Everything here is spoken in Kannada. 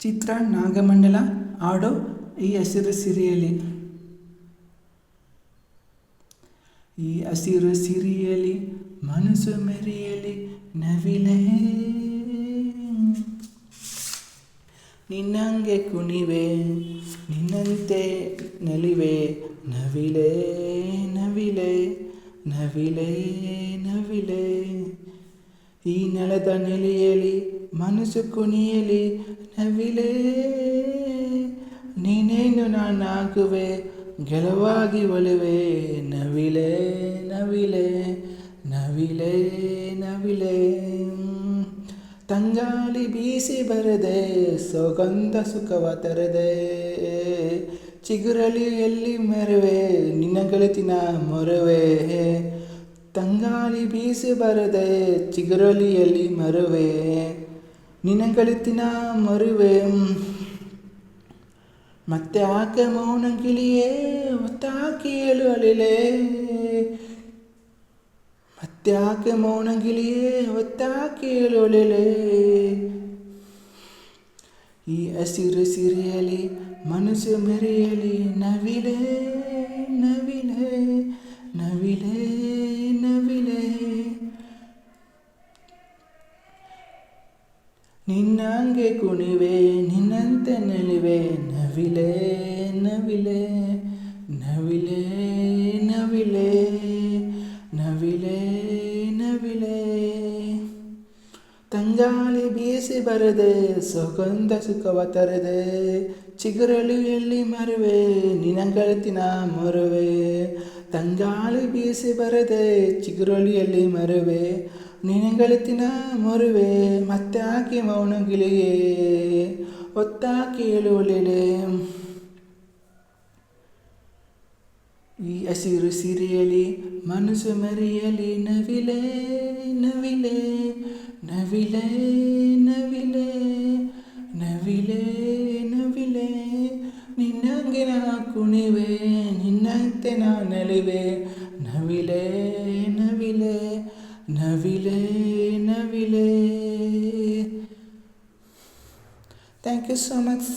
ಚಿತ್ರ ನಾಗಮಂಡಲ ಆಡೋ ಈ ಹಸಿರು ಸಿರಿಯಲಿ ಈ ಹಸಿರು ಸಿರಿಯಲಿ ಮನಸ್ಸು ಮೆರೆಯಲಿ ನವಿಲೇ. ನಿನ್ನಂಗೆ ಕುಣಿವೆ, ನಿನ್ನಂತೆ ನಲಿವೆ, ನವಿಲೇ, ನವಿಲೆ ನವಿಲೇ, ನವಿಲೆ. ಈ ನೆಲದ ನೆಲೆಯಲಿ ಮನಸ್ಸು ಕುಣಿಯಲಿ, ನವಿಲೇ, ನೀನೇನು ನಾನಾಗುವೆ, ಗೆಲುವಾಗಿ ಒಲುವೆ, ನವಿಲೆ ನವಿಲೆ ನವಿಲೆ ನವಿಲೆ. ತಂಗಾಳಿ ಬೀಸಿ ಬರದೆ, ಸುಗಂಧ ಸುಖವ ತರದೆ, ಚಿಗುರಲಿ ಎಲ್ಲಿ ಮರುವೆ, ನಿನ್ನ ಗೆಳತಿನ ಮೊರುವೆ. ತಂಗಾಳಿ ಬೀಸಿ ಬರದೆ ಚಿಗುರಲಿಯಲ್ಲಿ ಮರುವೆ. ನಿನಗಳಿತಿನ ಗೆಳತಿನ ಮರುವೆ. ಮತ್ತೆ ಆಕೆ ಮೌನ ಗಿಳಿಯೇ ಒತ್ತಾಕಿ ಏಳು ಅಳಿಲೆ. ಮತ್ತೆ ಆಕೆ ಮೌನ ಗಿಳಿಯೇ ಒತ್ತಾಕಿ ಏಳು ಅಳಿಲೆ. ಈ ಹಸಿರು ಸಿರಿಯಲಿ ಮನಸ್ಸು ಮೆರೆಯಲಿ ನವಿಲೆ ನವಿಲೆ. ನಿನ್ನಂಗೆ ಕುಣಿವೆ ನಿನ್ನಂತೆ ನಲಿವೆ. ನವಿಲೆ ನವಿಲೆ ನವಿಲೆ ನವಿಲೆ ನವಿಲೆ ನವಿಲೆ. ತಂಗಾಳಿ ಬೀಸಿ ಬರದೆ, ಸುಗಂಧ ಸುಖವ ತರದೆ. ಎಲ್ಲಿ ಮರುವೆ ನಿನ ಗಳತಿನ ಮರುವೆ. ತಂಗಾಳಿ ಬೀಸಿ ಬರದೆ ಚಿಗುರಳಿಯಲ್ಲಿ ಮರುವೆ. ನಿನ ಗಳತಿನ ಮರುವೆ, ಮತ್ತಾಕಿ ಮೌನಗಿಳಿಯೇ ಒತ್ತ ಕೇಳುವಳಿಲೆ ಈ ಹಸಿರು ಸಿರಿಯಲಿ ಮನಸ್ಸು ಮರಿಯಲಿ ನವಿಲೆ. ನವಿಲೆ ನವಿಲೆ ನಿನ್ನಂಗೆ ನಾ ಕುಣಿವೆ ನಿನ್ನಂತೆ ನಾ ನಲಿವೆ ನವಿಲೆ ನವಿಲೆ ನವಿಲೆ ನವಿಲೆ ಥ್ಯಾಂಕ್ ಯು ಸೋ ಮಚ್